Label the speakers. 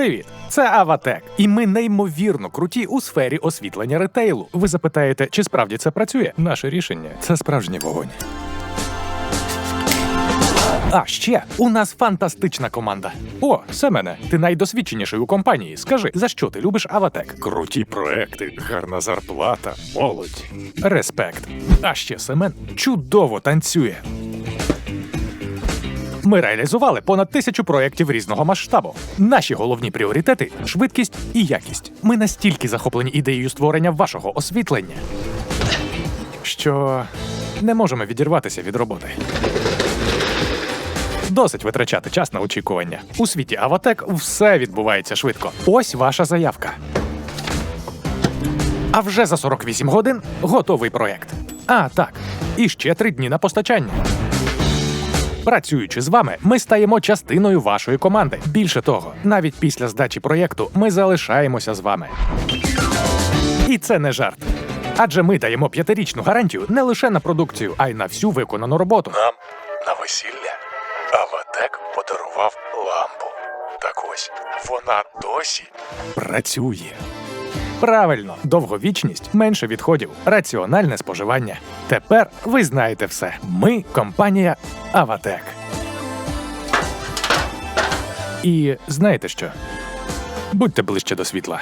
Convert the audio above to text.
Speaker 1: Привіт! Це Аватек, і ми неймовірно круті у сфері освітлення ретейлу. Ви запитаєте, чи справді це працює? Наше рішення це справжній вогонь. А ще у нас фантастична команда. О, Семене, ти найдосвідченіший у компанії. Скажи, за що ти любиш Аватек? Круті проекти, гарна зарплата, молодь. Респект. А ще Семен чудово танцює. Ми реалізували понад тисячу проєктів різного масштабу. Наші головні пріоритети швидкість і якість. Ми настільки захоплені ідеєю створення вашого освітлення, що не можемо відірватися від роботи. Досить витрачати час на очікування. У світі Аватек все відбувається швидко. Ось ваша заявка. А вже за 48 годин готовий проєкт. А, так. І ще три дні на постачання. Працюючи з вами, ми стаємо частиною вашої команди. Більше того, навіть після здачі проєкту ми залишаємося з вами. І це не жарт. Адже ми даємо п'ятирічну гарантію не лише на продукцію, а й на всю виконану роботу.
Speaker 2: Нам на весілля Аватек подарував лампу. Так ось вона досі
Speaker 1: Працює. Правильно, довговічність, менше відходів, раціональне споживання. Тепер ви знаєте все. Ми компанія Аватек. І знаєте що? Будьте ближче до світла.